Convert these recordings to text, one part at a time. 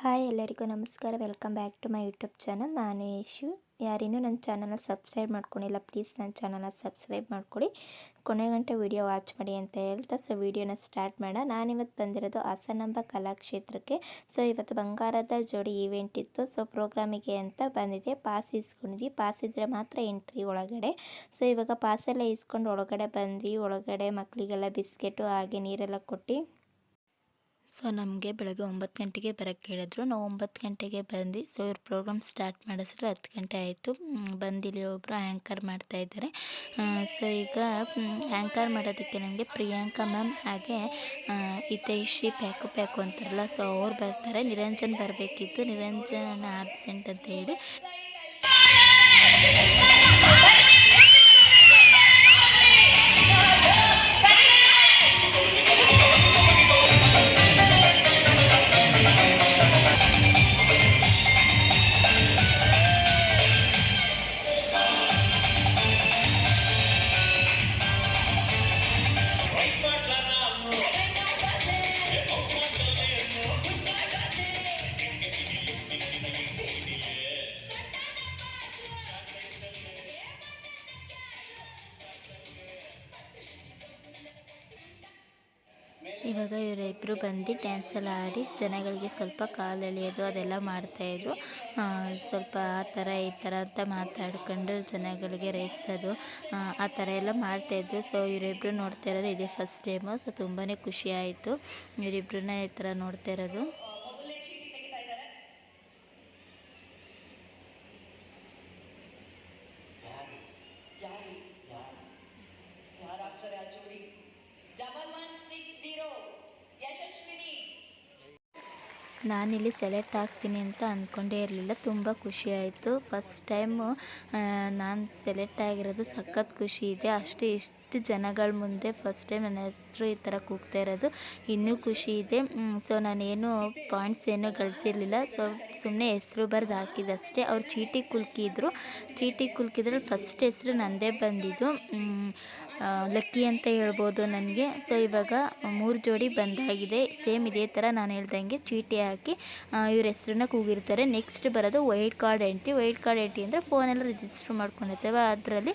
Hi ಎಲ್ಲರಿಗೂ ನಮಸ್ಕಾರ. Welcome back to my YouTube channel ನಾನು ಯಶು. ಯಾರಿನ್ನೂ ನನ್ನ ಚಾನಲ್ನ ಸಬ್ಸ್ಕ್ರೈಬ್ ಮಾಡ್ಕೊಂಡಿಲ್ಲ ಪ್ಲೀಸ್ ನನ್ನ ಚಾನಲ್ನ ಸಬ್ಸ್ಕ್ರೈಬ್ ಮಾಡ್ಕೊಡಿ. ಕೊನೆ ಗಂಟೆ ವಿಡಿಯೋ ವಾಚ್ ಮಾಡಿ ಅಂತ ಹೇಳ್ತಾ ಸೊ ವಿಡಿಯೋನ ಸ್ಟಾರ್ಟ್ ಮಾಡೋಣ. ನಾನಿವತ್ತು ಬಂದಿರೋದು ಹಾಸನಾಂಬ ಕಲಾಕ್ಷೇತ್ರಕ್ಕೆ. ಸೊ ಇವತ್ತು ಬಂಗಾರದ ಜೋಡಿ ಈವೆಂಟ್ ಇತ್ತು. ಸೊ ಪ್ರೋಗ್ರಾಮಿಗೆ ಅಂತ ಬಂದಿದೆ. ಪಾಸ್ ಇಸ್ಕೊಂಡಿದ್ವಿ ಪಾಸ್ ಇದ್ದರೆ ಮಾತ್ರ ಎಂಟ್ರಿ ಒಳಗಡೆ. ಸೊ ಇವಾಗ ಪಾಸೆಲ್ಲ ಇಸ್ಕೊಂಡು ಒಳಗಡೆ ಬಂದ್ವಿ. ಒಳಗಡೆ ಮಕ್ಕಳಿಗೆಲ್ಲ ಬಿಸ್ಕೆಟು ಹಾಗೆ ನೀರೆಲ್ಲ ಕೊಟ್ಟು ಸೊ ನಮಗೆ ಬೆಳಗ್ಗೆ ಒಂಬತ್ತು ಗಂಟೆಗೆ ಬರೋಕ್ಕೆ ಹೇಳಿದ್ರು. ನಾವು ಒಂಬತ್ತು ಗಂಟೆಗೆ ಬಂದು, ಸೊ ಇವ್ರ ಪ್ರೋಗ್ರಾಮ್ ಸ್ಟಾರ್ಟ್ ಮಾಡಿಸಿದ್ರೆ ಹತ್ತು ಗಂಟೆ ಆಯಿತು. ಬಂದಿಲ್ಲಿ ಒಬ್ಬರು ಆ್ಯಂಕರ್ ಮಾಡ್ತಾಯಿದ್ದಾರೆ ಸೊ ಈಗ ಆ್ಯಂಕರ್ ಮಾಡೋದಕ್ಕೆ ನಮಗೆ ಪ್ರಿಯಾಂಕಾ ಮ್ಯಾಮ್ ಹಾಗೆ ಹಿತೈಷಿ ಪ್ಯಾಕು ಪ್ಯಾಕು ಅಂತಾರಲ್ಲ, ಸೊ ಅವ್ರು ಬರ್ತಾರೆ. ನಿರಂಜನ್ ಬರಬೇಕಿತ್ತು. ನಿರಂಜನ್ ಆಬ್ಸೆಂಟ್ ಅಂತ ಹೇಳಿ. ಇವಾಗ ಇವರಿಬ್ಬರು ಬಂದು ಡ್ಯಾನ್ಸ್ ಎಲ್ಲ ಆಡಿ ಜನಗಳಿಗೆ ಸ್ವಲ್ಪ ಕಾಲು ಎಳೆಯೋದು ಅದೆಲ್ಲ ಮಾಡ್ತಾಯಿದ್ರು ಸ್ವಲ್ಪ ಆ ಥರ ಈ ಥರ ಅಂತ ಮಾತಾಡ್ಕೊಂಡು ಜನಗಳಿಗೆ ರೇಗಿಸೋದು, ಆ ಥರ ಎಲ್ಲ ಮಾಡ್ತಾಯಿದ್ರು ಸೊ ಇವರಿಬ್ಬರು ನೋಡ್ತಾ ಇರೋದು ಇದೇ ಫಸ್ಟ್ ಟೈಮು ಸೊ ತುಂಬಾ ಖುಷಿ ಆಯಿತು ಇವರಿಬ್ಬರನ್ನ ಈ ಥರ ನೋಡ್ತಾ ಇರೋದು. ನಾನಿಲ್ಲಿ ಸೆಲೆಕ್ಟ್ ಆಗ್ತೀನಿ ಅಂತ ಅಂದ್ಕೊಂಡೇ ಇರಲಿಲ್ಲ. ತುಂಬ ಖುಷಿ ಆಯಿತು. ಫಸ್ಟ್ ಟೈಮು ನಾನು ಸೆಲೆಕ್ಟ್ ಆಗಿರೋದು ಸಖತ್ ಖುಷಿ ಇದೆ. ಅಷ್ಟು ಇಷ್ಟು ಜನಗಳ ಮುಂದೆ ಫಸ್ಟ್ ಟೈಮ್ ನನ್ನ ಹೆಸರು ಈ ಥರ ಕೂಗ್ತಾ ಇರೋದು. ಇನ್ನೂ ಖುಷಿ ಇದೆ. ಸೊ ನಾನೇನು ಪಾಯಿಂಟ್ಸ್ ಏನೂ ಗಳಿಸಿರಲಿಲ್ಲ. ಸೊ ಸುಮ್ಮನೆ ಹೆಸರು ಬರೆದು ಹಾಕಿದ್ದು ಅಷ್ಟೇ. ಅವ್ರು ಚೀಟಿ ಕುಲ್ಕಿದ್ರು. ಚೀಟಿ ಕುಲ್ಕಿದ್ರಲ್ಲಿ ಫಸ್ಟ್ ಹೆಸರು ನನ್ನದೇ ಬಂದಿದ್ದು. ಲಕ್ಕಿ ಅಂತ ಹೇಳ್ಬೋದು ನನಗೆ. ಸೊ ಇವಾಗ ಮೂರು ಜೋಡಿ ಬಂದಾಗಿದೆ. ಸೇಮ್ ಇದೇ ಥರ ನಾನು ಹೇಳ್ದಂಗೆ ಚೀಟಿ ಹಾಕಿ ಇವ್ರ ಹೆಸ್ರನ್ನ ಕೂಗಿರ್ತಾರೆ. ನೆಕ್ಸ್ಟ್ ಬರೋದು white card entry white card entry ಅಂದರೆ ಫೋನೆಲ್ಲ ರಿಜಿಸ್ಟರ್ ಮಾಡ್ಕೊಂಡಿರ್ತೇವೆ. ಅದರಲ್ಲಿ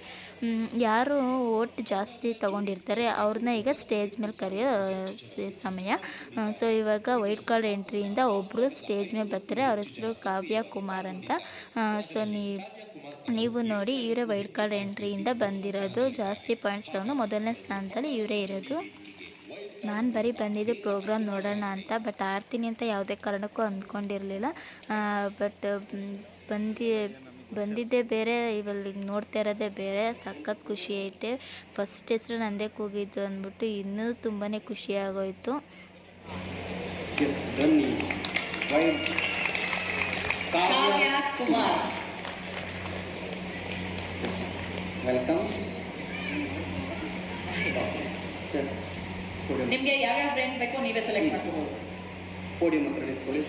ಯಾರು ಓಟ್ ಜಾಸ್ತಿ ತೊಗೊಂಡಿರ್ತಾರೆ, ಅವ್ರನ್ನ ಈಗ ಸ್ಟೇಜ್ ಮೇಲೆ ಕರೆಯೋ ಸಮಯ. ಸೊ ಇವಾಗ ವೈಟ್ ಕಾರ್ಡ್ ಎಂಟ್ರಿಯಿಂದ ಒಬ್ಬರು ಸ್ಟೇಜ್ ಮೇಲೆ ಬರ್ತಾರೆ. ಅವ್ರ ಹೆಸರು ಕಾವ್ಯ ಕುಮಾರ್ ಅಂತ. ಸೊ ನೀ, ನೀವು ನೋಡಿ, ಇವರೇ ವೈಟ್ ಕಾರ್ಡ್ ಎಂಟ್ರಿಯಿಂದ ಬಂದಿರೋದು ಜಾಸ್ತಿ ಪಾಯಿಂಟ್ಸ್ ತಗೊಂಡು ಮೊದಲನೇ ಸ್ಥಾನದಲ್ಲಿ ಇವರೇ ಇರೋದು. ನಾನು ಬರೀ ಬಂದಿದ್ದು ಪ್ರೋಗ್ರಾಮ್ ನೋಡೋಣ ಅಂತ ಬಟ್ ಆಡ್ತೀನಿ ಅಂತ ಯಾವುದೇ ಕಾರಣಕ್ಕೂ ಅಂದ್ಕೊಂಡಿರಲಿಲ್ಲ. ಬಟ್ ಬಂದು ಬಂದಿದ್ದೇ ಬೇರೆ ಇವಲ್ಲಿ ನೋಡ್ತಾ ಇರೋದೇ ಬೇರೆ. ಸಖತ್ ಖುಷಿ ಐತೆ. ಫಸ್ಟ್ ಹೆಸರು ನಂದೇ ಕೂಗಿದ್ದು ಅಂದ್ಬಿಟ್ಟು ಇನ್ನೂ ತುಂಬಾ ಖುಷಿ ಆಗೋಯ್ತು. ಬನ್ನಿ ವೈಟ್ ಕಾವ್ಯ ವೆಲ್ಕಮ್ ನಿಮ್ಗೆ ಯಾವ್ಯಾವ ಬ್ರ್ಯಾಂಡ್ ಬೇಕು ನೀವೇ ಸೆಲೆಕ್ಟ್ ಮಾಡ್ಕೋಬಹುದು ಪೋಡಿಯಂ ಹತ್ರ ನಿಂತ್ಕೊಳ್ಳಿ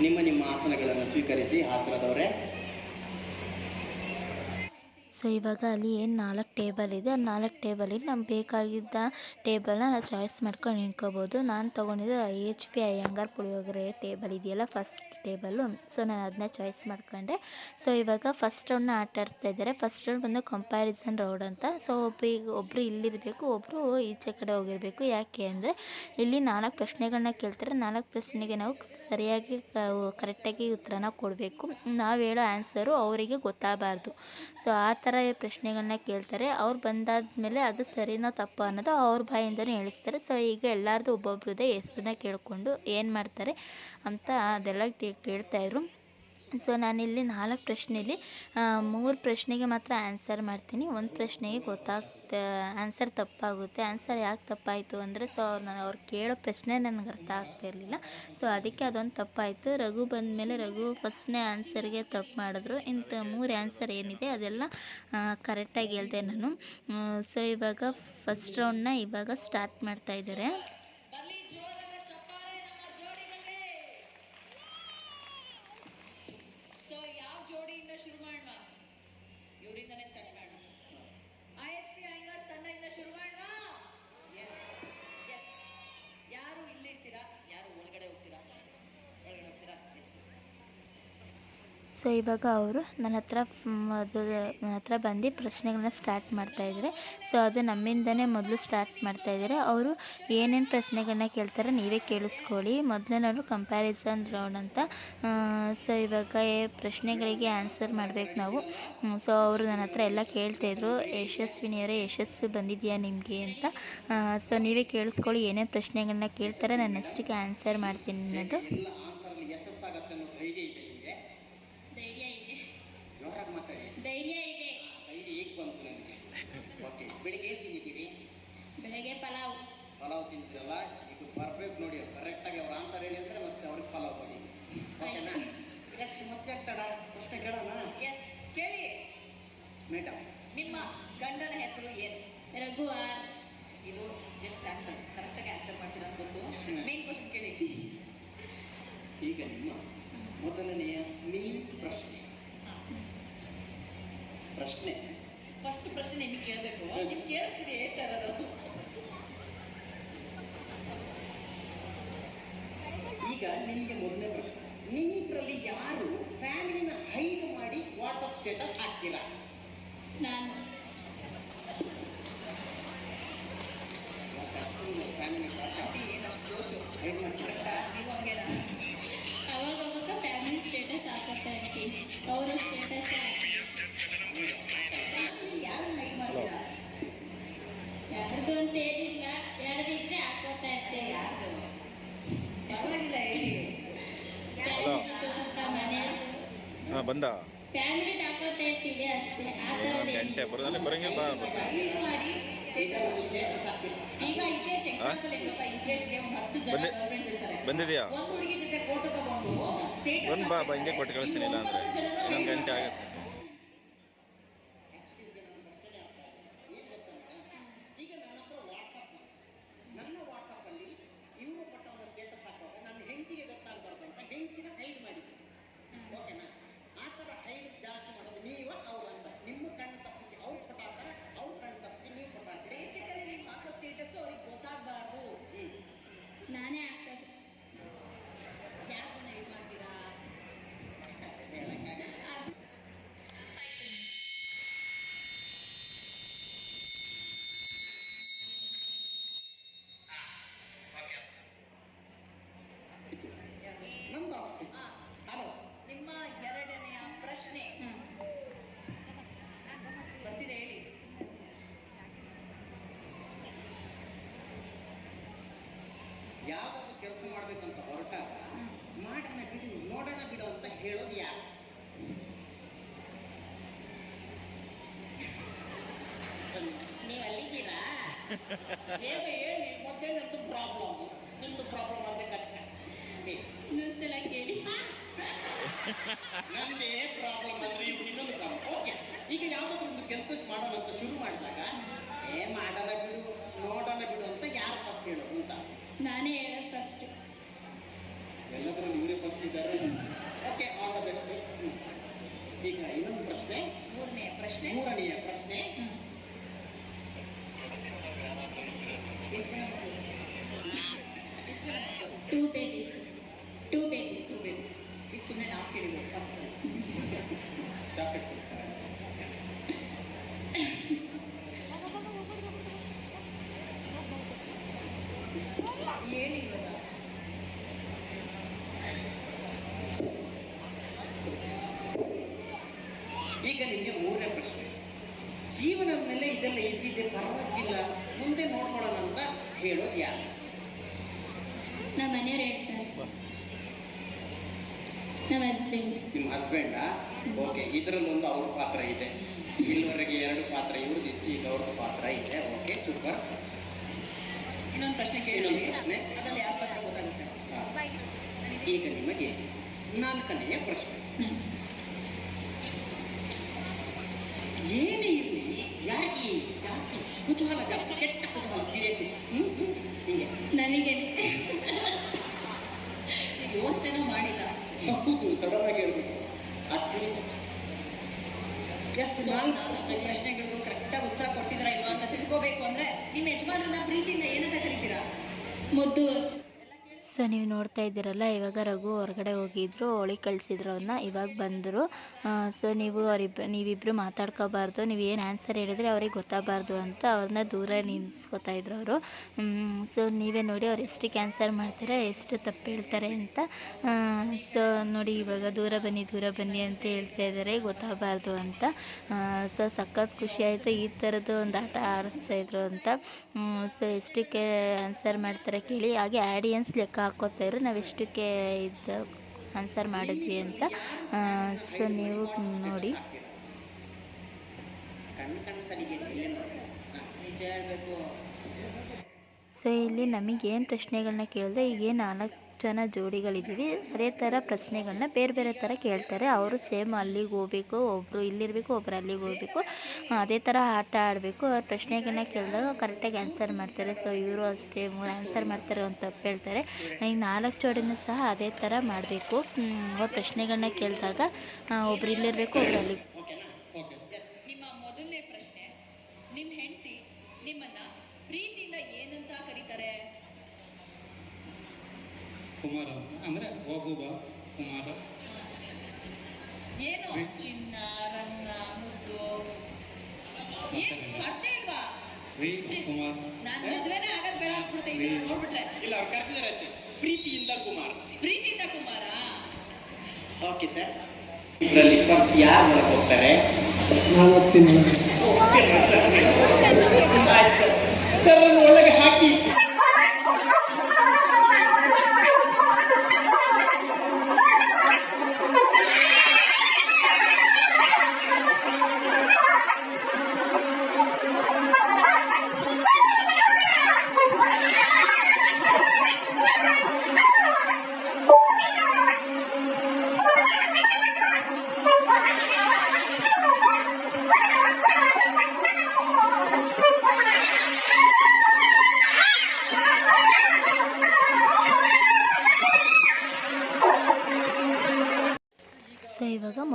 ನಿಮ್ಮ ನಿಮ್ಮ ಆಸನಗಳನ್ನು ಸ್ವೀಕರಿಸಿ ಆಸನದವರೇ ಸೊ ಇವಾಗ ಅಲ್ಲಿ ಏನು ನಾಲ್ಕು ಟೇಬಲ್ ಇದೆ. ಆ ನಾಲ್ಕು ಟೇಬಲಿಗೆ ನಮ್ಗೆ ಬೇಕಾಗಿದ್ದ ಟೇಬಲ್ನ ನಾವು ಚಾಯ್ಸ್ ಮಾಡ್ಕೊಂಡು ನಿಂತ್ಕೋಬೋದು. ನಾನು ತೊಗೊಂಡಿದ್ದು H P Iyengar Puliyogare table ಇದೆಯಲ್ಲ ಫಸ್ಟ್ ಟೇಬಲ್ಲು. ಸೊ ನಾನು ಅದನ್ನ ಚಾಯ್ಸ್ ಮಾಡ್ಕೊಂಡೆ. ಸೊ ಇವಾಗ ಫಸ್ಟ್ ರೌಂಡ್ನ ಆಟ ಆಡಿಸ್ತಾ ಇದ್ದಾರೆ. ಫಸ್ಟ್ ರೌಂಡ್ ಬಂದು ಕಂಪ್ಯಾರಿಸನ್ ರೌಂಡ್ ಅಂತ. ಸೊ ಒಬ್ಬರಿಗೆ ಒಬ್ಬರು ಇಲ್ಲಿರಬೇಕು ಒಬ್ಬರು ಈಚೆ ಕಡೆ ಹೋಗಿರಬೇಕು. ಯಾಕೆ ಅಂದರೆ ಇಲ್ಲಿ ನಾಲ್ಕು ಪ್ರಶ್ನೆಗಳನ್ನ ಕೇಳ್ತಾರೆ. ನಾಲ್ಕು ಪ್ರಶ್ನೆಗೆ ನಾವು ಸರಿಯಾಗಿ ಕರೆಕ್ಟಾಗಿ ಉತ್ತರನ ಕೊಡಬೇಕು. ನಾವು ಹೇಳೋ ಆನ್ಸರು ಅವರಿಗೆ ಗೊತ್ತಾಗಬಾರ್ದು. ಸೊ ಆ ಥರ ಪ್ರಶ್ನೆಗಳನ್ನ ಕೇಳ್ತಾರೆ. ಅವ್ರು ಬಂದಾದ ಮೇಲೆ ಅದು ಸರಿನೋ ತಪ್ಪು ಅನ್ನೋದು ಅವ್ರ ಬಾಯಿಂದಲೂ ಹೇಳಿಸ್ತಾರೆ. ಸೊ ಈಗ ಎಲ್ಲರದು ಒಬ್ಬೊಬ್ರದ್ದೇ ಹೆಸ್ರನ್ನ ಕೇಳಿಕೊಂಡು ಏನು ಮಾಡ್ತಾರೆ ಅಂತ ಅದೆಲ್ಲ ಕೇಳ್ತಾಯಿದ್ರು ಸೊ ನಾನಿಲ್ಲಿ ನಾಲ್ಕು ಪ್ರಶ್ನೆಯಲ್ಲಿ ಮೂರು ಪ್ರಶ್ನೆಗೆ ಮಾತ್ರ ಆನ್ಸರ್ ಮಾಡ್ತೀನಿ. ಒಂದು ಪ್ರಶ್ನೆಗೆ ಗೊತ್ತಾಗ್ತಾ ಆನ್ಸರ್ ತಪ್ಪಾಗುತ್ತೆ. ಆನ್ಸರ್ ಯಾಕೆ ತಪ್ಪಾಯಿತು ಅಂದರೆ ಸೊ ನಾನು ಅವ್ರು ಕೇಳೋ ಪ್ರಶ್ನೆ ನನಗೆ ಅರ್ಥ ಆಗ್ತಿರಲಿಲ್ಲ ಸೊ ಅದಕ್ಕೆ ಅದೊಂದು ತಪ್ಪಾಯಿತು. ರಘು ಬಂದಮೇಲೆ ರಘು ಫಸ್ಟ್ನೇ ಆನ್ಸರ್ಗೆ ತಪ್ಪು ಮಾಡಿದ್ರು. ಇಂಥ ಮೂರು ಆನ್ಸರ್ ಏನಿದೆ, ಅದೆಲ್ಲ ಕರೆಕ್ಟಾಗಿ ಹೇಳಿದೆ ನಾನು. ಸೊ ಇವಾಗ ಫಸ್ಟ್ ರೌಂಡ್ನ ಇವಾಗ ಸ್ಟಾರ್ಟ್ ಮಾಡ್ತಾ ಇದ್ದಾರೆ ಸೊ ಯಾವ ಜೋಡಿಯಿಂದ ಶುರು ಮಾಡೋಣ ಇವರಿಂದನೇ ಸ್ಟಾರ್ಟ್ ಮಾಡೋಣ ಐ ಎಚ್ ಪಿ ಅಯ್ಯಂಗಾರ್ ತಂಡದಿಂದ ಶುರು ಮಾಡೋಣ Yes. Yes. ಯಾರು ಇಲ್ಲಿರ್ತೀರಾ ಯಾರು ಸೊ ಇವಾಗ ಅವರು ನನ್ನ ಹತ್ರ ಮೊದಲು ನನ್ನ ಹತ್ರ ಬಂದು ಪ್ರಶ್ನೆಗಳನ್ನ ಸ್ಟಾರ್ಟ್ ಮಾಡ್ತಾಯಿದ್ದಾರೆ ಸೊ ಅದು ನಮ್ಮಿಂದನೇ ಮೊದಲು ಸ್ಟಾರ್ಟ್ ಮಾಡ್ತಾಯಿದ್ದಾರೆ ಅವರು ಏನೇನು ಪ್ರಶ್ನೆಗಳನ್ನ ಕೇಳ್ತಾರೆ ನೀವೇ ಕೇಳಿಸ್ಕೊಳ್ಳಿ. ಮೊದಲನೇವರು ಕಂಪ್ಯಾರಿಸನ್ ರೌಂಡ್ ಅಂತ ಸೊ ಇವಾಗ ಪ್ರಶ್ನೆಗಳಿಗೆ ಆನ್ಸರ್ ಮಾಡಬೇಕು ನಾವು. ಸೊ ಅವರು ನನ್ನ ಹತ್ರ ಎಲ್ಲ ಕೇಳ್ತಾಯಿದ್ರು ಯಶಸ್ವಿನಿಯವರೇ ಯಶಸ್ಸು ಬಂದಿದೆಯಾ ನಿಮಗೆ ಅಂತ. ಸೊ ನೀವೇ ಕೇಳಿಸ್ಕೊಳ್ಳಿ ಏನೇನು ಪ್ರಶ್ನೆಗಳನ್ನ ಕೇಳ್ತಾರೆ. ನಾನು ನೆಕ್ಸ್ಟಿಗೆ ಆನ್ಸರ್ ಮಾಡ್ತೀನಿ ಅನ್ನೋದು ಎಲ್ಲ ಆನ್ಸರಲ್ಲಿ ಯಶಸ್ಸಾಗತ್ತೆ ಅನ್ನೋ ಧೈರ್ಯ ಇದೆ ನಿಮಗೆ ಧೈರ್ಯ ಇದೆ ಜೋರಾಗಿ ಮಾತಾಡಿ ಧೈರ್ಯ ಇದೆ ಧೈರ್ಯ ಈಗ ಬಂತು ನನಗೆ ಓಕೆ ಬೆಳಿಗ್ಗೆ ಏನು ತಿಂದಿದ್ದೀರಿ ಬೆಳಗ್ಗೆ ಪಲಾವ್ ಪಲಾವ್ ತಿಂತೀರಲ್ಲ? ಇದು ಬರ್ಬೇಕು ನೋಡಿ ಕರೆಕ್ಟಾಗಿ ಅವ್ರ ಆನ್ಸರ್ ಹೇಳಿ ಅಂದ್ರೆ ಮತ್ತೆ ಅವ್ರಿಗೆ ಪಲಾವ್ ಕೊಡಿ. ಓಕೆನಾ ಎಸ್ ಮತ್ತೆ ಆಗ್ತಾಡ ಪ್ರಶ್ನೆ ಕೇಳೋಣ? ಎಸ್ ಕೇಳಿ. ಮೇಡಮ್ ನಿಮ್ಮ ಗಂಡನ ಹೆಸರು ಏನು? ರಘು ಆರ್ ಇದು ಜಸ್ಟ್ ಆನ್ಸರ್ ಕರೆಕ್ಟಾಗಿ ಆನ್ಸರ್ ಮಾಡ್ತೀರಾ ಅಂತ ಗೊತ್ತು. ಮೇನ್ ಕ್ವಶನ್ ಕೇಳಿ. ಈಗ ನಿಮ್ಮ ಮೊದಲನೆಯ ಮೇನ್ ಪ್ರಶ್ನೆ. ಪ್ರಶ್ನೆ. ಫಸ್ಟ್ ಪ್ರಶ್ನೆ ನಿಮಗೆ ಕೇಳಬೇಕು. ನಿಮ್ಗೆ ಕೇಳಿಸ್ತಿದೆ ಹೇಳ್ತಾ ಇರೋದು ಈಗ ನಿಮಗೆ ಮೊದಲನೇ ಪ್ರಶ್ನೆ. ನಿಮ್ಮಲ್ಲಿ ಯಾರು ಫ್ಯಾಮಿಲಿನ ಹೈಡ್ ಮಾಡಿ ವಾಟ್ಸಪ್ ಸ್ಟೇಟಸ್ ಹಾಕ್ತೀರಾ? ನಾನು. ಫ್ಯಾಮಿಲಿ ಏನಷ್ಟು ಜೋಶು ಹೈಡ್ ಮಾಡ್ತೀರಾ? ಬಂದಿದ್ಯಾ? ಒಂದು ಬಾ ಬಾ ಹಿಂಗೆ ಕೊಟ್ಟು ಕಳಿಸ್ತೀನಿ ಇಲ್ಲ ಅಂದರೆ ಇನ್ನೊಂದು ಗಂಟೆ ಆಗುತ್ತೆ ಏನ್ ಗೊತ್ತಾ ಮೇಡಮ್? ಈಗ ನನ್ನ ಹತ್ರ ವಾಟ್ಸಪ್ ನನ್ನ ವಾಟ್ಸಪ್ ಅಲ್ಲಿ ಇವರು ಫೋಟೋನ ಸ್ಟೇಟಸ್ ಹಾಕುವಾಗ ನನ್ನ ಹೆಂಡತಿಗೆ ಗೊತ್ತಾಗಬಾರ್ದು ಅಂತ ಹೆಂಡತಿನ ಹೈಡ್ ಮಾಡಿದ್ದೀನಿ ಓಕೆನಾ ಆ ಥರ ಹೈಡ್ ಜಾಸ್ತಿ ಮಾಡೋದು ನೀವು ಅವ್ರು ಅಂತ ನಿಮ್ಮ ಕಣ್ಣು ತಪ್ಪಿಸಿ ಅವ್ರ ಫೋಟೋ ಹಾಕ್ತಾರೆ ಅವ್ರ ಕಣ್ಣು ತಪ್ಪಿಸಿ ನೀವು ಫೋಟೋ ಹಾಕ್ತೀರಿ ಬೇಸಿಕಲಿ ನೀವು ಹಾಕೋ ಸ್ಟೇಟಸ್ ಅವ್ರಿಗೆ ಗೊತ್ತಾಗಬಾರ್ದು ಹ್ಮ್. ನಾನೇ ಹಾಕೋದು ಯಾರನ್ನ ಇದು ಮಾಡ್ತೀರಾ ಹೇಳಕ್ಕಾಗಲ್ಲ. ಅದು ನಮ್ದು ಅವಸ್ಥೆ. ಹಾ. ಹಲೋ ನಿಮ್ಮ ಎರಡನೆಯ ಪ್ರಶ್ನೆ ಹಾಂ ಬರ್ತಿದೆ ಹೇಳಿ ಯಾವ್ದಾದ್ರು ಕೆಲಸ ಮಾಡ್ಬೇಕಂತ ಹೊರಟಾಗ ಮಾಡೋಣ ಬಿಡು ನೋಡೋಣ ಬಿಡು ಅಂತ ಹೇಳೋದು ಯಾರು? ನೀವು ಅಲ್ಲಿದ್ದೀರಾ? ಏನು ಏನು? ಮೊದಲೇ ನಂದು ಪ್ರಾಬ್ಲಮ್ ನಿಮ್ದು ಪ್ರಾಬ್ಲಮ್ ಅಂದ್ರೆ ಕಷ್ಟ. ಇನ್ನೊಂದ್ಸಲ ಕೇಳಿ. ನಮ್ದೇ ಪ್ರಾಬ್ಲಮ್ ಅಂದ್ರೆ ಇವ್ರು ಇನ್ನೊಂದು ಪ್ರಾಬ್ಲಮ್ ಓಕೆ ಈಗ ಯಾವುದಾದ್ರು ಒಂದು ಕೆಲಸ ಮಾಡೋಣ ಅಂತ ಶುರು ಮಾಡಿದಾಗ, ಏ, ಮಾಡೋಣ ಬಿಡು, ನೋಡೋಣ ಬಿಡು ಅಂತ ಯಾರು ಫಸ್ಟ್ ಹೇಳೋದು ಅಂತ? ನಾನೇ ಹೇಳೋದು. ಎಲ್ಲದರಲ್ಲೂ ಇವರೇ ಫಸ್ಟ್ ಇದ್ದಾರೆ ಓಕೆ ಆಲ್ ದ ಬೆಸ್ಟ್ ಈಗ ಇನ್ನೊಂದು ಪ್ರಶ್ನೆ ಮೂರನೇ ಪ್ರಶ್ನೆ ಮೂರನೆಯ ಪ್ರಶ್ನೆ ಎಷ್ಟು ಜನ ಮಕ್ಕಳು? Two babies two babies Two babies. ಈಗ ಸುಮ್ಮನೆ ನಾವು ಕೇಳಿದ್ವಿ ಫಸ್ಟ್ ಚಾಕ್ಲೇಟ್ ಕೊಡ್ತಾರೆ ಹೇಳಿ ಇವಾಗ ಈಗ ನಿಮಗೆ ಮೂರನೇ ಪ್ರಶ್ನೆ ಜೀವನದ ಮೇಲೆ ಇದೆಲ್ಲ ಇದ್ದಿದೆ ಪರವಾಗಿಲ್ಲ ಮುಂದೆ ನೋಡ್ಕೊಳ್ಳೋಣ ಅಂತ ಹೇಳೋದು ಯಾರು ನಮ್ಮ ಮನೆಯವ್ರು ಹೇಳ್ತಾರೆ ನಮ್ಮ ಹಸ್ಬೆಂಡ್ ನಿಮ್ಮ ಹಸ್ಬೆಂಡಾ ಓಕೆ ಇದರಲ್ಲಿ ಒಂದು ಅವ್ರ ಪಾತ್ರ ಇದೆ. ಇಲ್ಲಿವರೆಗೆ ಎರಡು ಪಾತ್ರ ಇವ್ರದ್ದಿತ್ತು ಈಗ ಅವ್ರದ್ದು ಪಾತ್ರ ಇದೆ. ಓಕೆ ಸೂಪರ್ ಇನ್ನೊಂದು ಪ್ರಶ್ನೆ ಕೇಳಿ. ಇನ್ನೊಂದು ಪ್ರಶ್ನೆ. ಅದ್ರಲ್ಲಿ ಯಾರ ಪತ್ರ ಗೊತ್ತಾಗುತ್ತೆ? ಈಗ ನಿಮಗೆ ನಾಲ್ಕನೆಯ ಪ್ರಶ್ನೆ. ಏನೇ ಇರಲಿ ಯಾಕೆ ಜಾಸ್ತಿ ಕುತೂಹಲ ಜಾಸ್ತಿ ಕೆಟ್ಟ ಕುತೂಹಲ ಕ್ಯೂರಿಯಾಸಿಟಿ ಹ್ಮ್ ಹ್ಮ್ ಹಿಂಗೆ ನನಗೆ ಯೋಚನೆ ಮಾಡಿಲ್ಲ ಹೌದು ಸಡನ್ ಆಗಿ ಹೇಳ್ಬೇಕು ಅದ್ಭುತ ಎಸ್ ನಾಲ್ಕು ಪ್ರಶ್ನೆಗಳಿಗೂ ಕರೆಕ್ಟಾಗಿ ಉತ್ತರ ಕೊಟ್ಟಿದ್ದೀರಾ ಇಲ್ವಾ ಅಂತ ತಿಳ್ಕೋಬೇಕು ಅಂದ್ರೆ ನಿಮ್ಮ ಯಜಮಾನರನ್ನ ಪ್ರೀತಿಯಿಂದ ಏನಂತ ಕರಿತೀರಾ? ಮುದ್ದು. ಸೊ ನೀವು ನೋಡ್ತಾ ಇದ್ದೀರಲ್ಲ, ಇವಾಗ ರಘು ಹೊರಗಡೆ ಹೋಗಿದ್ರು ಹೋಳಿ ಕಳಿಸಿದ್ರು ಅವ್ರನ್ನ ಇವಾಗ ಬಂದರು. ಸೊ ನೀವು ಅವರಿಬ್ಬ ನೀವಿಬ್ಬರು ಮಾತಾಡ್ಕೋಬಾರ್ದು, ನೀವು ಏನು ಆನ್ಸರ್ ಹೇಳಿದ್ರೆ ಅವ್ರಿಗೆ ಗೊತ್ತಾಗಬಾರ್ದು ಅಂತ ಅವ್ರನ್ನ ದೂರ ನಿಲ್ಲಿಸ್ಕೊತಾ ಇದ್ರು ಅವರು. ಸೊ ನೀವೇ ನೋಡಿ ಅವ್ರು ಎಷ್ಟಕ್ಕೆ ಕ್ಯಾನ್ಸರ್ ಮಾಡ್ತಾರೆ, ಎಷ್ಟು ತಪ್ಪು ಹೇಳ್ತಾರೆ ಅಂತ. ಸೊ ನೋಡಿ ಇವಾಗ ದೂರ ಬನ್ನಿ ದೂರ ಬನ್ನಿ ಅಂತ ಹೇಳ್ತಾ ಇದ್ದಾರೆ ಗೊತ್ತಾಗಬಾರ್ದು ಅಂತ. ಸೊ ಸಖತ್ ಖುಷಿ ಆಯಿತು, ಈ ಥರದ್ದು ಒಂದು ಆಟ ಆಡಿಸ್ತಾ ಇದ್ರು ಅಂತ. ಸೊ ಎಷ್ಟಕ್ಕೆ ಆನ್ಸರ್ ಮಾಡ್ತಾರೆ ಕೇಳಿ, ಹಾಗೆ ಆಡಿಯನ್ಸ್ ಲೆಕ್ಕ ಹಾಕೋತಾ ಇರು ನಾವು ಎಷ್ಟಕ್ಕೆ ಇದ್ದ ಆನ್ಸರ್ ಮಾಡಿದ್ವಿ ಅಂತ ಸೊ ನೀವು ನೋಡಿ. ಸೊ ಇಲ್ಲಿ ನಮಗೇನು ಪ್ರಶ್ನೆಗಳನ್ನ ಕೇಳಿದ್ರೆ ಈಗೇನು ನಾಲ್ಕು ಜನ ಜೋಡಿಗಳಿದ್ದೀವಿ. ಅದೇ ಥರ ಪ್ರಶ್ನೆಗಳನ್ನ ಬೇರೆ ಬೇರೆ ಥರ ಕೇಳ್ತಾರೆ. ಅವರು ಸೇಮ್ ಅಲ್ಲಿಗೆ ಹೋಗ್ಬೇಕು ಒಬ್ಬರು ಇಲ್ಲಿರಬೇಕು ಒಬ್ಬರು ಅಲ್ಲಿಗೆ ಹೋಗ್ಬೇಕು. ಅದೇ ಥರ ಆಟ ಆಡಬೇಕು. ಅವ್ರ ಪ್ರಶ್ನೆಗಳನ್ನ ಕೇಳಿದಾಗ ಕರೆಕ್ಟಾಗಿ ಆನ್ಸರ್ ಮಾಡ್ತಾರೆ. ಸೊ, ಇವರು ಅಷ್ಟೇ ಮೂರು ಆನ್ಸರ್ ಮಾಡ್ತಾರೆ ಅಂತ ತಪ್ಪು ಹೇಳ್ತಾರೆ. ಈಗ ನಾಲ್ಕು ಜೋಡಿನೂ ಸಹ ಅದೇ ಥರ ಮಾಡಬೇಕು. ಅವ್ರ ಪ್ರಶ್ನೆಗಳನ್ನ ಕೇಳಿದಾಗ ಒಬ್ರು ಇಲ್ಲಿರಬೇಕು, ಒಬ್ರು ಅಲ್ಲಿಗೆ ಓಕೆನಾ ಓಕೆ ಎಸ್ ನಿಮ್ಮ ಮೊದಲನೇ ಪ್ರಶ್ನೆ ನಿಮ್ಮ ಹೆಂಡತಿ ನಿಮ್ಮನ್ನ ಪ್ರೀತಿಯಿಂದ ಏನಂತ ಕರೀತಾರೆ ಕುಮಾರ ಅಂದರೆ ಬಾ ಕುಮಾರ. ಏನು ಚಿನ್ನ ರಂಗ ಮುದ್ದು? ಏನ್ ಅರ್ಥ ಇಲ್ವಾ? ರೀ ಕುಮಾರ್. ನಾನ್ ಮದ್ವೆನೇ ಆಗದ್ ಬೇಡ ಅನ್ಸ್ಬಿಡುತ್ತೆ ಇದನ್ನ ನೋಡ್ಬಿಟ್ರೆ. ಇಲ್ಲ ಅವ್ರು ಕರೆದಿದ್ದಾರೆ ಅಂತೆ. ಪ್ರೀತಿಯಿಂದ ಕುಮಾರ್. ಪ್ರೀತಿಯಿಂದ ಕುಮಾರ? ಓಕೆ ಸರ್ ಇದರಲ್ಲಿ ಫಸ್ಟ್ ಯಾರು ಹೋಗ್ತಾರೆ?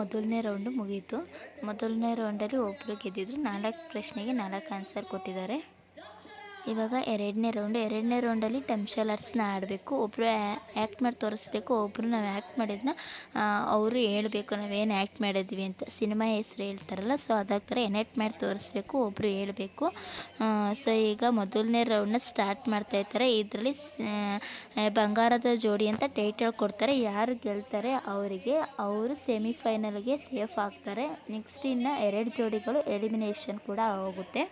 ಮೊದಲನೇ ರೌಂಡು ಮುಗೀತು. ಮೊದಲನೇ ರೌಂಡಲ್ಲಿ ಒಬ್ಬರು ಗೆದ್ದಿದ್ರು. ನಾಲ್ಕು ಪ್ರಶ್ನೆಗೆ ನಾಲ್ಕು ಆನ್ಸರ್ ಕೊಟ್ಟಿದ್ದಾರೆ. ಇವಾಗ ಎರಡನೇ ರೌಂಡ್ ಎರಡನೇ ರೌಂಡಲ್ಲಿ ಟೆಂಪ್ಷಲ್ ಆರ್ಟ್ಸ್ನ ಆಡಬೇಕು. ಒಬ್ಬರು ಆ್ಯಕ್ಟ್ ಮಾಡಿ ತೋರಿಸ್ಬೇಕು ಒಬ್ಬರು ನಾವು ಆ್ಯಕ್ಟ್ ಮಾಡಿದ್ನ ಅವರು ಹೇಳಬೇಕು ನಾವೇನು ಆ್ಯಕ್ಟ್ ಮಾಡಿದ್ವಿ ಅಂತ. ಸಿನಿಮಾ ಹೆಸ್ರು ಹೇಳ್ತಾರಲ್ಲ ಸೊ ಅದೇ ಥರ ಎನೆಕ್ಟ್ ಮಾಡಿ ತೋರಿಸ್ಬೇಕು ಒಬ್ಬರು ಹೇಳಬೇಕು. ಸೊ ಈಗ ಮೊದಲನೇ ರೌಂಡ್ನ ಸ್ಟಾರ್ಟ್ ಮಾಡ್ತಾ ಇರ್ತಾರೆ. ಇದರಲ್ಲಿ ಬಂಗಾರದ ಜೋಡಿ ಅಂತ ಟೈಟಲ್ ಕೊಡ್ತಾರೆ. ಯಾರು ಗೆಲ್ತಾರೆ ಅವರಿಗೆ, ಅವರು ಸೆಮಿಫೈನಲ್ಗೆ ಸೇಫ್ ಆಗ್ತಾರೆ. ನೆಕ್ಸ್ಟ್ ಇನ್ನು ಎರಡು ಜೋಡಿಗಳು ಎಲಿಮಿನೇಷನ್ ಕೂಡ ಹೋಗುತ್ತೆ.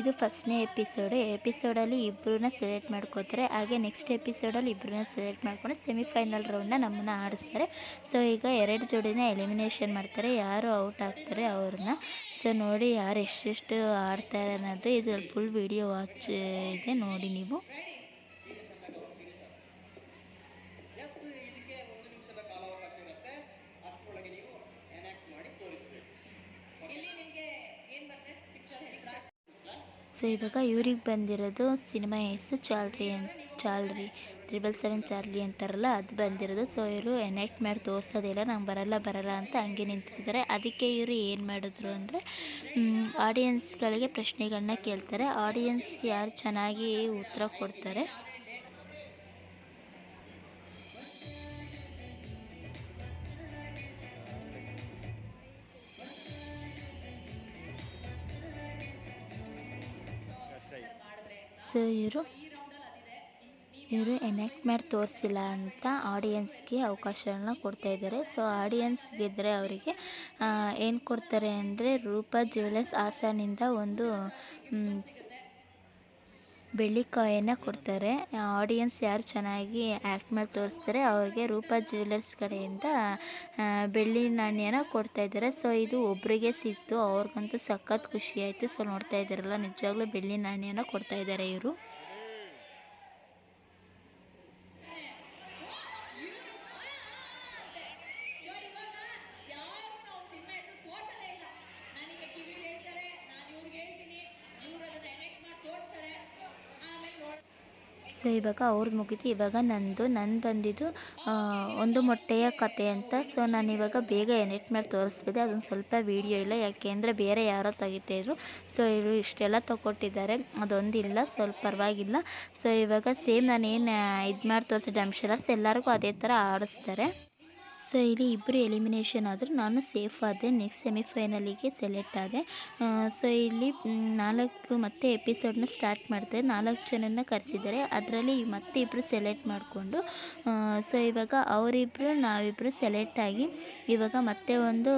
ಇದು ಫಸ್ಟ್ನೇ ಎಪಿಸೋಡು. ಎಪಿಸೋಡಲ್ಲಿ ಇಬ್ಬರನ್ನ ಸೆಲೆಕ್ಟ್ ಮಾಡ್ಕೋತಾರೆ. ಹಾಗೆ ನೆಕ್ಸ್ಟ್ ಎಪಿಸೋಡಲ್ಲಿ ಇಬ್ಬರನ್ನ ಸೆಲೆಕ್ಟ್ ಮಾಡ್ಕೊಂಡು ಸೆಮಿಫೈನಲ್ ರೌಂಡ್ನ ನಮ್ಮನ್ನ ಆಡಿಸ್ತಾರೆ. ಸೊ ಈಗ ಎರಡು ಜೋಡಿನ ಎಲಿಮಿನೇಷನ್ ಮಾಡ್ತಾರೆ. ಯಾರು ಔಟ್ ಆಗ್ತಾರೆ ಅವ್ರನ್ನ. ಸೊ ನೋಡಿ ಯಾರು ಎಷ್ಟೆಷ್ಟು ಆಡ್ತಾರೆ ಅನ್ನೋದು. ಇದ್ರಲ್ಲಿ ಫುಲ್ ವಿಡಿಯೋ ವಾಚ್ ಇದೆ. ನೋಡಿ ನೀವು ಎಸ್ ಇದಕ್ಕೆ ಒಂದು ನಿಮಿಷದ ಕಾಲಾವಕಾಶ ಇರುತ್ತೆ ಅಷ್ಟರೊಳಗೆ ನೀವು ಎನಾಕ್ಟ್ ಮಾಡಿ ತೋರಿಸ್ಬೇಕು ಇಲ್ಲಿ ನಿಮ್ಗೆ ಏನ್ ಬರುತ್ತೆ ಪಿಕ್ಚರ್ ಹೆಸರು ಸೊ ಇವಾಗ ಇವ್ರಿಗೆ ಬಂದಿರೋದು ಸಿನಿಮಾ ಹೆಸರು Charlie Charlie triple seven Charlie ಅಂತಾರಲ್ಲ, ಅದು ಬಂದಿರೋದು. ಸೊ ಇವರು ಎನೆಕ್ಟ್ ಮಾಡಿ ತೋರಿಸೋದಿಲ್ಲ ನಂಗೆ ಬರಲ್ಲ ಬರಲ್ಲ ಅಂತ ಹಂಗೆ ನಿಂತಿದ್ದಾರೆ. ಅದಕ್ಕೆ ಇವರು ಏನು ಮಾಡಿದ್ರು ಅಂದರೆ ಆಡಿಯನ್ಸ್ಗಳಿಗೆ ಪ್ರಶ್ನೆಗಳನ್ನ ಕೇಳ್ತಾರೆ. ಆಡಿಯನ್ಸ್ ಯಾರು ಚೆನ್ನಾಗಿ ಉತ್ತರ ಕೊಡ್ತಾರೆ? ಸೊ ಇವರು ಇವರು ಎನೆಕ್ಟ್ ಮಾಡಿ ತೋರಿಸಿಲ್ಲ ಅಂತ ಆಡಿಯನ್ಸ್ಗೆ ಅವಕಾಶಗಳನ್ನ ಕೊಡ್ತಾ ಇದ್ದಾರೆ. ಸೊ, ಆಡಿಯನ್ಸ್ ಗೆದ್ದರೆ ಅವರಿಗೆ ಏನು ಕೊಡ್ತಾರೆ ಅಂದರೆ ರೂಪಾ ಜ್ಯುವೆಲರ್ಸ್ ಹಾಸನಿಂದ ಒಂದು ಬೆಳ್ಳಿ ಕಾಯನ್ನ ಕೊಡ್ತಾರೆ ಆಡಿಯನ್ಸ್ ಯಾರು ಚೆನ್ನಾಗಿ ಆ್ಯಕ್ಟ್ ಮಾಡಿ ತೋರಿಸ್ತಾರೆ, ಅವ್ರಿಗೆ ರೂಪಾ ಜ್ಯುವೆಲ್ಲರ್ಸ್ ಕಡೆಯಿಂದ ಬೆಳ್ಳಿ ನಾಣ್ಯನ ಕೊಡ್ತಾ ಇದ್ದಾರೆ. ಸೊ ಇದು ಒಬ್ಬರಿಗೆ ಸಿಕ್ತು, ಅವ್ರಿಗಂತೂ ಸಖತ್ ಖುಷಿ ಆಯಿತು. ಸೊ ನೋಡ್ತಾ ಇದ್ದಾರಲ್ಲ, ನಿಜವಾಗ್ಲೂ ಬೆಳ್ಳಿ ನಾಣ್ಯನ ಕೊಡ್ತಾ ಇದ್ದಾರೆ ಇವರು ಸಿನಿಮಾ ಹೆಸರು ತೋರ್ಸೋದೇ ಇಲ್ಲ ನನಗೆ ಟಿವಿಲಿ ಹೇಳ್ತಾರೆ ನಾನು ಇವ್ರಿಗೆ ಹೇಳ್ತೀನಿ ಇವ್ರು ಅದನ್ನ ಎನೆಕ್ಟ್ ಮಾಡಿ ತೋರಿಸ್ತಾರೆ ಆಮೇಲೆ ನೋಡ್ ಸೊ ಇವಾಗ ಅವ್ರದ್ದು ಮುಗೀತು, ಇವಾಗ ನಂದು ನನ್ನ ಬಂದಿದ್ದು ಒಂದು ಮೊಟ್ಟೆಯ ಕತೆ ಅಂತ. ಸೊ ನಾನು ಇವಾಗ ಬೇಗ ಎಡಿಟ್ ಮಾಡಿ ತೋರಿಸ್ಬಿದೆ. ಅದೊಂದು ಸ್ವಲ್ಪ ವೀಡಿಯೋ ಇಲ್ಲ ಯಾಕೆಂದರೆ ಬೇರೆ ಯಾರೋ ತೆಗಿತಾಯಿದ್ರು ಸೊ ಇವರು ಇಷ್ಟೆಲ್ಲ ತಗೊಟ್ಟಿದ್ದಾರೆ ಅದೊಂದಿಲ್ಲ, ಸ್ವಲ್ಪ ಪರವಾಗಿಲ್ಲ. ಸೊ ಇವಾಗ ಸೇಮ್ ನಾನು ಏನು ಇದು ಮಾಡಿ ತೋರಿಸಿದ್ದೆ ಡಮ್ಶರರ್ಸ್ ಎಲ್ಲರಿಗೂ ಅದೇ ಥರ ಆಡಿಸ್ತಾರೆ. ಸೊ ಇಲ್ಲಿ ಇಬ್ಬರು ಎಲಿಮಿನೇಷನ್ ಆದರೂ ನಾನು ಸೇಫ್ ಆದೆ, ನೆಕ್ಸ್ಟ್ ಸೆಮಿಫೈನಲಿಗೆ ಸೆಲೆಕ್ಟ್ ಆದೆ. ಸೊ ಇಲ್ಲಿ ನಾಲ್ಕು ಮತ್ತೆ ಎಪಿಸೋಡ್ನ ಸ್ಟಾರ್ಟ್ ಮಾಡ್ತಾರೆ ನಾಲ್ಕು ಜನನ ಕರೆಸಿದ್ದಾರೆ ಅದರಲ್ಲಿ ಮತ್ತೆ ಇಬ್ಬರು ಸೆಲೆಕ್ಟ್ ಮಾಡಿಕೊಂಡು ಸೊ ಇವಾಗ ಅವರಿಬ್ಬರು ನಾವಿಬ್ಬರು ಸೆಲೆಕ್ಟ್ ಆಗಿ ಇವಾಗ ಮತ್ತೆ ಒಂದು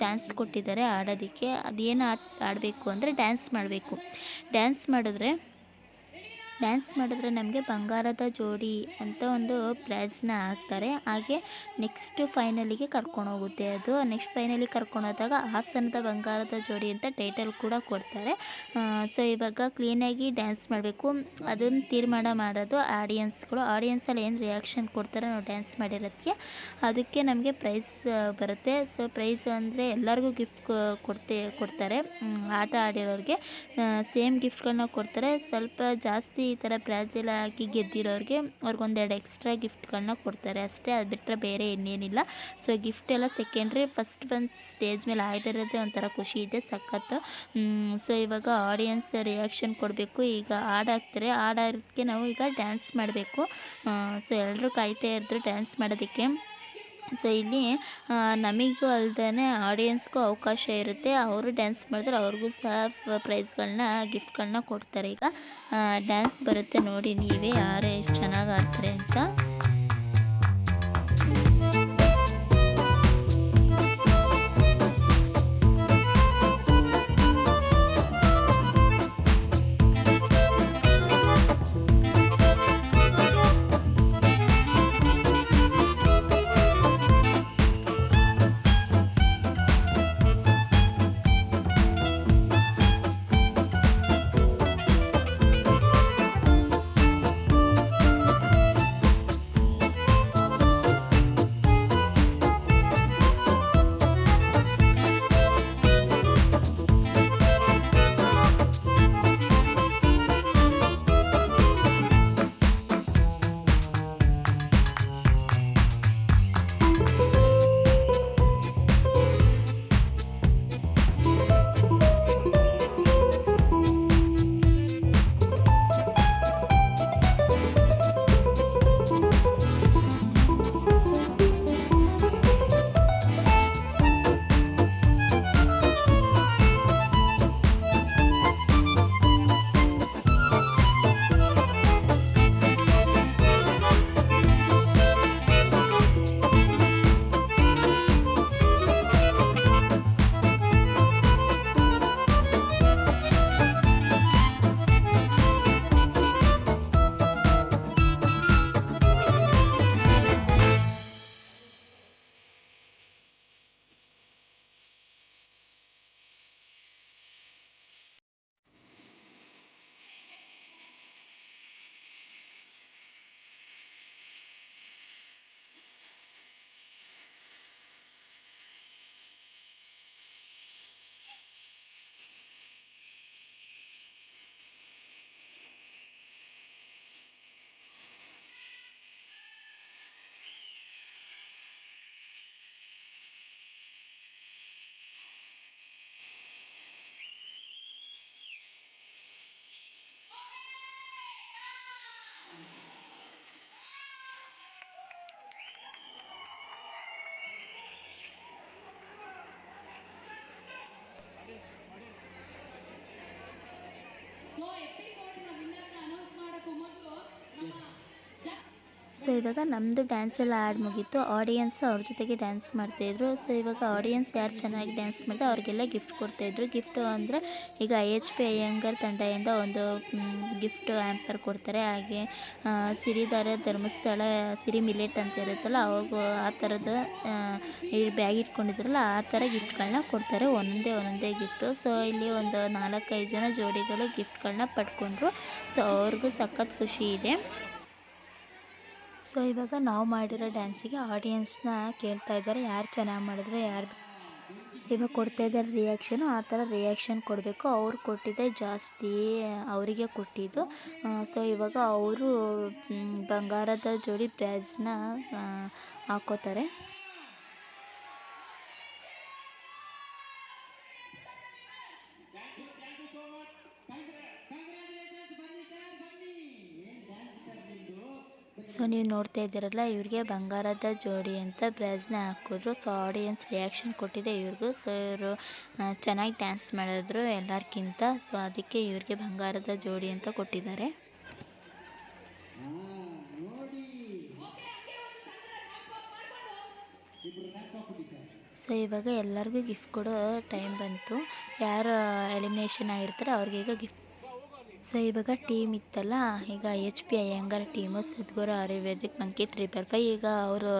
ಚಾನ್ಸ್ ಕೊಟ್ಟಿದ್ದಾರೆ ಆಡೋದಕ್ಕೆ. ಅದೇನು ಆಡಬೇಕು ಅಂದರೆ ಡ್ಯಾನ್ಸ್ ಮಾಡಬೇಕು. ಡ್ಯಾನ್ಸ್ ಮಾಡಿದ್ರೆ ಡ್ಯಾನ್ಸ್ ಮಾಡಿದ್ರೆ ನಮಗೆ ಬಂಗಾರದ ಜೋಡಿ ಅಂತ ಒಂದು ಪ್ರೈಜ್ನ ಹಾಕ್ತಾರೆ. ಹಾಗೆ ನೆಕ್ಸ್ಟ್ ಫೈನಲಿಗೆ ಕರ್ಕೊಂಡು ಹೋಗುತ್ತೆ ಅದು. ನೆಕ್ಸ್ಟ್ ಫೈನಲಿಗೆ ಕರ್ಕೊಂಡು ಹೋದಾಗ ಹಾಸನದ ಬಂಗಾರದ ಜೋಡಿ ಅಂತ ಟೈಟಲ್ ಕೂಡ ಕೊಡ್ತಾರೆ. ಸೊ ಇವಾಗ ಕ್ಲೀನಾಗಿ ಡ್ಯಾನ್ಸ್ ಮಾಡಬೇಕು. ಅದನ್ನು ತೀರ್ಮಾನ ಮಾಡೋದು ಆಡಿಯನ್ಸ್ಗಳು ಆಡಿಯನ್ಸಲ್ಲಿ ಏನು ರಿಯಾಕ್ಷನ್ ಕೊಡ್ತಾರೆ ನಾವು ಡ್ಯಾನ್ಸ್ ಮಾಡಿರೋದಕ್ಕೆ, ಅದಕ್ಕೆ ನಮಗೆ ಪ್ರೈಸ್ ಬರುತ್ತೆ. ಸೊ ಪ್ರೈಸ್ ಅಂದರೆ ಎಲ್ಲರಿಗೂ ಗಿಫ್ಟ್ ಕೊಡ್ತೆ, ಕೊಡ್ತಾರೆ. ಆಟ ಆಡಿರೋರಿಗೆ ಸೇಮ್ ಗಿಫ್ಟ್ಗಳನ್ನ ಕೊಡ್ತಾರೆ. ಸ್ವಲ್ಪ ಜಾಸ್ತಿ ಈ ಥರ ಪ್ರೈಸ್ ಎಲ್ಲ ಹಾಕಿ ಗೆದ್ದಿರೋರಿಗೆ ಅವ್ರಿಗೊಂದೆರಡು ಎಕ್ಸ್ಟ್ರಾ ಗಿಫ್ಟ್ಗಳನ್ನ ಕೊಡ್ತಾರೆ. ಅಷ್ಟೇ, ಅದು ಬಿಟ್ಟರೆ ಬೇರೆ ಇನ್ನೇನಿಲ್ಲ. ಸೊ ಗಿಫ್ಟ್ ಎಲ್ಲ ಸೆಕೆಂಡ್ರಿ ಫಸ್ಟ್ ಬಂದು ಸ್ಟೇಜ್ ಮೇಲೆ ಆಡಿರೋದೇ ಒಂಥರ ಖುಷಿ ಇದೆ, ಸಖತ್ತು. ಸೊ ಇವಾಗ ಆಡಿಯನ್ಸ್ ರಿಯಾಕ್ಷನ್ ಕೊಡಬೇಕು. ಈಗ ಹಾಡಾಗ್ತಾರೆ ಹಾಡಾಗೋದಕ್ಕೆ ನಾವು ಈಗ ಡ್ಯಾನ್ಸ್ ಮಾಡಬೇಕು. ಸೊ ಎಲ್ಲರೂ ಕಾಯ್ತಾ ಇದ್ರು ಡ್ಯಾನ್ಸ್ ಮಾಡೋದಕ್ಕೆ. ಸೊ ಇಲ್ಲಿ ನಮಗೂ ಅಲ್ಲದೇ ಆಡಿಯನ್ಸ್ಗೂ ಅವಕಾಶ ಇರುತ್ತೆ. ಅವರು ಡ್ಯಾನ್ಸ್ ಮಾಡಿದ್ರೆ ಅವ್ರಿಗೂ ಸಹ ಪ್ರೈಸ್ಗಳನ್ನ ಗಿಫ್ಟ್ಗಳನ್ನ ಕೊಡ್ತಾರೆ. ಈಗ ಡ್ಯಾನ್ಸ್ ಬರುತ್ತೆ ನೋಡಿ ನೀವೇ ಯಾರು ಎಷ್ಟು ಚೆನ್ನಾಗಿ ಆಡ್ತಾರೆ ಅಂತ. ಸೊ ಇವಾಗ ನಮ್ಮದು ಡ್ಯಾನ್ಸ್ ಎಲ್ಲ ಆಡ್ ಮುಗೀತು. ಆಡಿಯನ್ಸ್ ಅವ್ರ ಜೊತೆಗೆ ಡ್ಯಾನ್ಸ್ ಮಾಡ್ತಾಯಿದ್ರು ಸೊ ಇವಾಗ ಆಡಿಯನ್ಸ್ ಯಾರು ಚೆನ್ನಾಗಿ ಡ್ಯಾನ್ಸ್ ಮಾಡಿದೆ ಅವ್ರಿಗೆಲ್ಲ ಗಿಫ್ಟ್ ಕೊಡ್ತಾಯಿದ್ರು ಗಿಫ್ಟು ಅಂದರೆ ಈಗ ಐ ಎಚ್ ಪಿ ಅಯ್ಯಂಗರ್ ತಂಡದಿಂದ ಒಂದು ಗಿಫ್ಟ್ ಆ್ಯಂಪರ್ ಕೊಡ್ತಾರೆ. ಹಾಗೆ ಸಿರಿದಾರ ಧರ್ಮಸ್ಥಳ, ಸಿರಿ ಮಿಲೆಟ್ ಅಂತ ಇರುತ್ತಲ್ಲ, ಅವಾಗ ಆ ಥರದ ಬ್ಯಾಗ್ ಇಟ್ಕೊಂಡಿದ್ರಲ್ಲ, ಆ ಥರ ಗಿಫ್ಟ್ಗಳನ್ನ ಕೊಡ್ತಾರೆ. ಒಂದೊಂದೇ ಒಂದೊಂದೇ ಗಿಫ್ಟು ಸೊ ಇಲ್ಲಿ ಒಂದು ನಾಲ್ಕೈದು ಜನ ಜೋಡಿಗಳು ಗಿಫ್ಟ್ಗಳನ್ನ ಪಡ್ಕೊಂಡ್ರು. ಸೊ ಅವ್ರಿಗೂ ಸಖತ್ ಖುಷಿ ಇದೆ. ಸೊ ಇವಾಗ ನಾವು ಮಾಡಿರೋ ಡ್ಯಾನ್ಸಿಗೆ ಆಡಿಯನ್ಸ್ನ ಕೇಳ್ತಾ ಇದ್ದಾರೆ. ಯಾರು ಚೆನ್ನಾಗಿ ಮಾಡಿದ್ರೆ ಯಾರು ಇವಾಗ ಕೊಡ್ತಾ ಇದ್ದಾರೆ ರಿಯಾಕ್ಷನು ಆ ಥರ ರಿಯಾಕ್ಷನ್ ಕೊಡಬೇಕು. ಅವ್ರು ಕೊಟ್ಟಿದ್ದೆ ಜಾಸ್ತಿ, ಅವರಿಗೆ ಕೊಟ್ಟಿದ್ದು. ಸೊ ಇವಾಗ ಅವರು ಬಂಗಾರದ ಜೋಡಿ ಬ್ರ್ಯಾಜ್ನ ಹಾಕೋತಾರೆ. ಸೊ ನೀವು ನೋಡ್ತಾ ಇದ್ದೀರಲ್ಲ, ಇವ್ರಿಗೆ ಬಂಗಾರದ ಜೋಡಿ ಅಂತ ಬ್ರ್ಯಾಜ್ನ ಹಾಕಿದ್ರು. ಸೊ ಆಡಿಯನ್ಸ್ ರಿಯಾಕ್ಷನ್ ಕೊಟ್ಟಿದೆ ಇವ್ರಿಗೂ. ಸೊ ಇವರು ಚೆನ್ನಾಗಿ ಡ್ಯಾನ್ಸ್ ಮಾಡಿದ್ರು ಎಲ್ಲರಿಗಿಂತ ಸೊ ಅದಕ್ಕೆ ಇವ್ರಿಗೆ ಬಂಗಾರದ ಜೋಡಿ ಅಂತ ಕೊಟ್ಟಿದ್ದಾರೆ. ಸೊ ಇವಾಗ ಎಲ್ಲರಿಗೂ ಗಿಫ್ಟ್ ಕೊಡೋ ಟೈಮ್ ಬಂತು. ಯಾರು ಎಲಿಮಿನೇಷನ್ ಆಗಿರ್ತಾರೆ ಅವ್ರಿಗೀಗ ಗಿಫ್ಟ್ ಸೊ ಇವಾಗ ಟೀಮ್ ಇತ್ತಲ್ಲ, ಈಗ H P Iyengar team, Sadguru Ayurvedic monkey three per five ಈಗ ಅವರು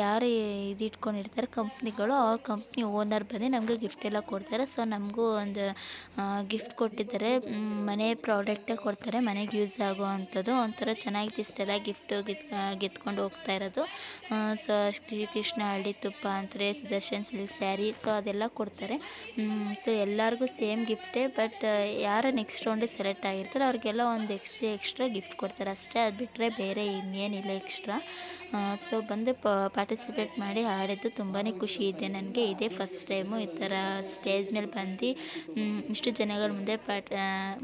ಯಾರು ಇದು ಇಟ್ಕೊಂಡಿರ್ತಾರೆ, ಕಂಪ್ನಿಗಳು, ಆ ಕಂಪ್ನಿ ಓನರ್ ಬಂದು ನಮಗೆ ಗಿಫ್ಟ್ ಎಲ್ಲ ಕೊಡ್ತಾರೆ. ಸೊ ನಮಗೂ ಒಂದು ಗಿಫ್ಟ್ ಕೊಟ್ಟಿದ್ದಾರೆ. ಮನೆ ಪ್ರಾಡಕ್ಟೇ ಕೊಡ್ತಾರೆ, ಮನೆಗೆ ಯೂಸ್ ಆಗೋ ಅಂಥದ್ದು ಒಂಥರ ಚೆನ್ನಾಗಿತ್ತು, ಇಷ್ಟೆಲ್ಲ ಗಿಫ್ಟ್ ಗಿತ್, ಗೆತ್ಕೊಂಡು ಹೋಗ್ತಾ ಇರೋದು. ಸೊ ಶ್ರೀಕೃಷ್ಣ ಹಳ್ಳಿ ತುಪ್ಪ ಅಂತಾರೆ ಸುದರ್ಶನ್, ಸಿಲ್ಕ್ ಸ್ಯಾರಿ ಸೊ ಅದೆಲ್ಲ ಕೊಡ್ತಾರೆ. ಸೊ ಎಲ್ಲರಿಗೂ ಸೇಮ್ ಗಿಫ್ಟೇ ಬಟ್ ಯಾರು ನೆಕ್ಸ್ಟ್ ರೌಂಡಿಗೆ ಸೆಲೆಕ್ಟ್ ಆಗಿರ್ತಾರೆ ಅವ್ರಿಗೆಲ್ಲ ಒಂದು ಎಕ್ಸ್ಟ್ರಾ ಎಕ್ಸ್ಟ್ರಾ ಗಿಫ್ಟ್ ಕೊಡ್ತಾರೆ ಅಷ್ಟೇ. ಅದು ಬಿಟ್ಟರೆ ಬೇರೆ ಇನ್ನೇನಿಲ್ಲ ಎಕ್ಸ್ಟ್ರಾ ಸೊ ಬಂದು ಪಾರ್ಟಿಸಿಪೇಟ್ ಮಾಡಿ ಆಡಿದ್ದು ತುಂಬಾ ಖುಷಿ ಇದೆ ನನಗೆ. ಇದೇ ಫಸ್ಟ್ ಟೈಮು ಈ ಥರ ಸ್ಟೇಜ್ ಮೇಲೆ ಬಂದು ಇಷ್ಟು ಜನಗಳ ಮುಂದೆ ಪಾಟ್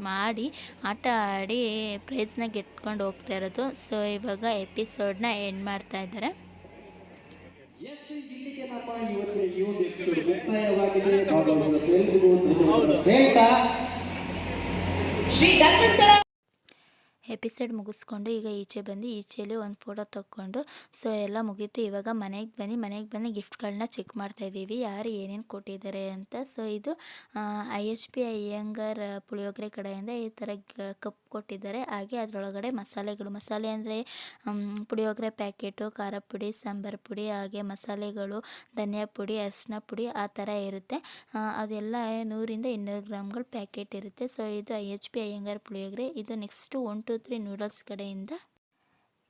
ಮಾಡಿ ಆಟ ಆಡಿ ಪ್ರೈಸ್ನ ಗೆಟ್ಕೊಂಡು ಹೋಗ್ತಾ ಇರೋದು. ಸೊ ಇವಾಗ ಎಪಿಸೋಡ್ನ ಎಂಡ್ ಮಾಡ್ತಾ ಇದ್ದಾರೆ. ಎಸ್ ಇಲ್ಲಿಗೆ ನಮ್ಮ ಇವತ್ತಿನ ಈ ಒಂದು ಎಪಿಸೋಡ್ ಮುಕ್ತಾಯವಾಗಿದೆ ಭಾಗವಹಿಸಿದ ಎಲ್ರಿಗೂ ಧನ್ಯವಾದ ಹೇಳ್ತಾ ಶ್ರೀ ಧರ್ಮಸ್ಥಳ ಎಪಿಸೋಡ್ ಮುಗಿಸ್ಕೊಂಡು ಈಗ ಈಚೆ ಬಂದು ಈಚೆಯಲ್ಲಿ ಒಂದು ಫೋಟೋ ತಕ್ಕೊಂಡು, ಸೊ ಎಲ್ಲ ಮುಗೀತು. ಇವಾಗ ಮನೆಗೆ ಬನ್ನಿ, ಮನೆಗೆ ಬಂದು ಗಿಫ್ಟ್ಗಳನ್ನ ಚೆಕ್ ಮಾಡ್ತಾಯಿದ್ದೀವಿ ಯಾರು ಏನೇನು ಕೊಟ್ಟಿದ್ದಾರೆ ಅಂತ. ಸೊ ಇದು I H P Iyengar Puliyogare ಕಡೆಯಿಂದ ಈ ಥರ ಕಪ್ ಕೊಟ್ಟಿದ್ದಾರೆ. ಹಾಗೆ ಅದರೊಳಗಡೆ ಮಸಾಲೆಗಳು, ಮಸಾಲೆ ಅಂದರೆ ಪುಳಿಯೋಗರೆ ಪ್ಯಾಕೆಟು, ಖಾರ ಪುಡಿ, ಸಾಂಬಾರು ಪುಡಿ, ಹಾಗೆ ಮಸಾಲೆಗಳು, ಧನಿಯಾ ಪುಡಿ ಅರಿಶಿನ ಪುಡಿ ಆ ಥರ ಇರುತ್ತೆ. ಅದೆಲ್ಲ ನೂರಿಂದ ಇನ್ನೂರು ಗ್ರಾಮ್ಗಳು ಪ್ಯಾಕೆಟ್ ಇರುತ್ತೆ. ಸೊ ಇದು I H P Iyengar puliyogare. ಇದು next one two three noodles ಕಡೆಯಿಂದ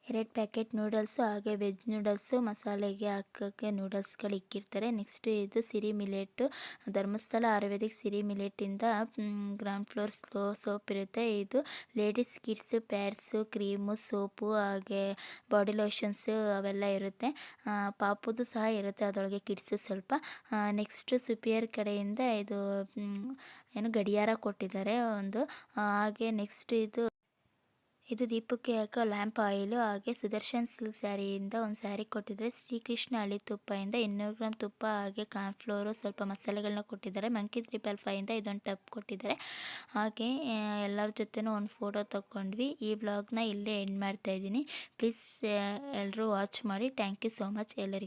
ಎರಡು ಪ್ಯಾಕೆಟ್ ನೂಡಲ್ಸು ಹಾಗೆ ವೆಜ್ ನೂಡಲ್ಸು ಮಸಾಲೆಗೆ ಹಾಕೋಕ್ಕೆ ನೂಡಲ್ಸ್ಗಳು ಇಕ್ಕಿರ್ತಾರೆ. ನೆಕ್ಸ್ಟು ಇದು ಸಿರಿ ಮಿಲೆಟ್ಟು ಧರ್ಮಸ್ಥಳ ಆಯುರ್ವೇದಿಕ್ ಸಿರಿ ಮಿಲೆಟಿಂದ ಗ್ರೌಂಡ್ ಫ್ಲೋರ್ ಸ್ಲೋ ಸೋಪ್ ಇರುತ್ತೆ. ಇದು ladies kids pads cream soap ಹಾಗೆ ಬಾಡಿ ಲೋಷನ್ಸು ಅವೆಲ್ಲ ಇರುತ್ತೆ. ಪಾಪುದು ಸಹ ಇರುತ್ತೆ ಅದರೊಳಗೆ ಕಿಡ್ಸು ಸ್ವಲ್ಪ. ನೆಕ್ಸ್ಟು ಸುಪಿಯರ್ ಕಡೆಯಿಂದ ಇದು ಏನು ಗಡಿಯಾರ ಕೊಟ್ಟಿದ್ದಾರೆ ಒಂದು. ಹಾಗೆ ನೆಕ್ಸ್ಟ್ ಇದು ಇದು ದೀಪಕ್ಕೆ ಹಾಕೋ ಲ್ಯಾಂಪ್ ಆಯಿಲು ಹಾಗೆ ಸುದರ್ಶನ್ ಸಿಲ್ಕ್ ಸ್ಯಾರಿಯಿಂದ ಒಂದು ಸ್ಯಾರಿ ಕೊಟ್ಟಿದ್ದಾರೆ. ಶ್ರೀಕೃಷ್ಣ ಹಳ್ಳಿ ತುಪ್ಪದಿಂದ ಇನ್ನೂರು ಗ್ರಾಮ್ ತುಪ್ಪ ಹಾಗೆ ಕಾರ್ನ್ಫ್ಲೋರು ಸ್ವಲ್ಪ ಮಸಾಲೆಗಳನ್ನ ಕೊಟ್ಟಿದ್ದಾರೆ. ಮಂಕಿ ತ್ರಿಪಲ್ ಫೈಯಿಂದ ಇದೊಂದು ಟಪ್ ಕೊಟ್ಟಿದ್ದಾರೆ. ಹಾಗೆ ಎಲ್ಲರ ಜೊತೆನೂ ಒಂದು ಫೋಟೋ ತಗೊಂಡ್ವಿ ಈ ವ್ಲಾಗ್ನ ಇಲ್ಲೇ ಎಂಡ್ ಮಾಡ್ತಾ ಇದ್ದೀನಿ. ಪ್ಲೀಸ್ ಎಲ್ಲರೂ ವಾಚ್ ಮಾಡಿ. ಥ್ಯಾಂಕ್ ಯು ಸೋ ಮಚ್ ಎಲ್ಲರಿಗೂ.